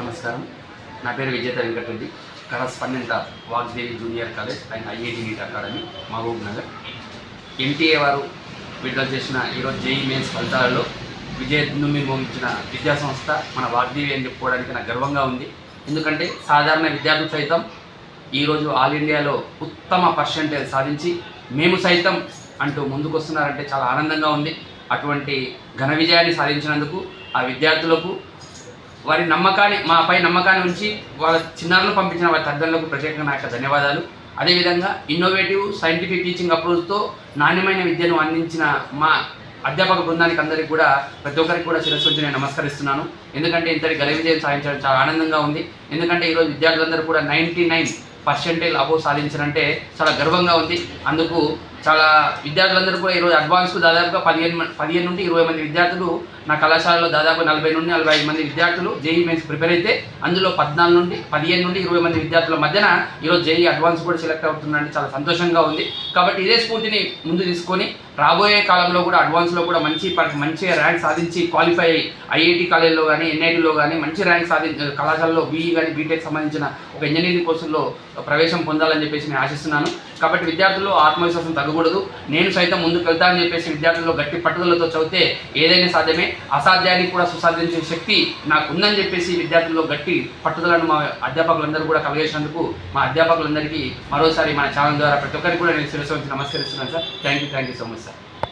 నమస్కారం. నా పేరు Vijetha Venkatareddy. Correspondent of Vagdevi junior college and IIT NEET academy Mahabub Nagar. NTA వారు విడుదల చేసిన ఈరోజు జేఈ మెయిన్స్ ఫలితాలలో విజయదుమ్మి మోగించిన విద్యా సంస్థ మన వాగ్దేవి అని చెప్పుకోవడానికి నాకు గర్వంగా ఉంది. ఎందుకంటే సాధారణ విద్యార్థులు సైతం ఈరోజు ఆల్ ఇండియాలో ఉత్తమ పర్సంటేజ్ సాధించి మేము సైతం అంటూ ముందుకొస్తున్నారంటే చాలా ఆనందంగా ఉంది. అటువంటి ఘన విజయాన్ని సాధించినందుకు ఆ విద్యార్థులకు వారి నమ్మకాన్ని మాపై నమ్మకాన్ని ఉంచి వాళ్ళ చిన్నారులు పంపించిన వారి తల్లిదండ్రులకు ప్రత్యేకంగా నా యొక్క ధన్యవాదాలు. అదేవిధంగా ఇన్నోవేటివ్ సైంటిఫిక్ టీచింగ్ అప్రోచ్తో నాణ్యమైన విద్యను అందించిన మా అధ్యాపక బృందానికి అందరికీ కూడా ప్రతి ఒక్కరికి కూడా శిరస్సు నేను నమస్కరిస్తున్నాను. ఎందుకంటే ఇంతటి గల విజయం సాధించడం చాలా ఆనందంగా ఉంది. ఎందుకంటే ఈరోజు విద్యార్థులందరూ కూడా నైంటీ నైన్ పర్సెంటేజ్ అబోవ్ సాధించారంటే చాలా గర్వంగా ఉంది. అందుకు చాలా విద్యార్థులందరూ కూడా ఈరోజు అడ్వాన్స్ దాదాపుగా పదిహేను పదిహేను నుండి ఇరవై మంది విద్యార్థులు నా కళాశాలలో దాదాపు నలభై నుండి నలభై ఐదు మంది విద్యార్థులు జేఈ మెయిన్స్ ప్రిపేర్ అయితే అందులో పద్నాలుగు నుండి పదిహేను నుండి ఇరవై మంది విద్యార్థుల మధ్యన ఈరోజు జేఈ అడ్వాన్స్ కూడా సెలెక్ట్ అవుతుందంటే చాలా సంతోషంగా ఉంది. కాబట్టి ఇదే స్ఫూర్తిని ముందు తీసుకొని రాబోయే కాలంలో కూడా అడ్వాన్స్లో కూడా మంచి మంచి ర్యాంక్ సాధించి క్వాలిఫై అయ్యి ఐఐటి కాలేజ్లో కానీ ఎన్ఐటీలో కానీ మంచి ర్యాంక్ సాధి కళాశాలలో బీఈ కానీ బీటెక్ సంబంధించిన ఒక ఇంజనీరింగ్ కోర్సుల్లో ప్రవేశం పొందాలని చెప్పేసి నేను ఆశిస్తున్నాను. కాబట్టి విద్యార్థుల్లో ఆత్మవిశ్వాసం తగ్గకూడదు. నేను సైతం ముందుకు వెళ్తానని చెప్పేసి విద్యార్థుల్లో గట్టి పట్టుదలతో చదివితే ఏదైనా సాధ్యమే. అసాధ్యానికి కూడా సుసాధించే శక్తి నాకు ఉందని చెప్పేసి విద్యార్థుల్లో గట్టి పట్టుదలను మా అధ్యాపకులందరూ కూడా కలిగేసినందుకు మా అధ్యాపకులందరికీ మరోసారి మన ఛానల్ ద్వారా ప్రతి ఒక్కరికి కూడా నేను శిరస్సు నమస్కరిస్తున్నాను sir. Thank you thank you so much sir.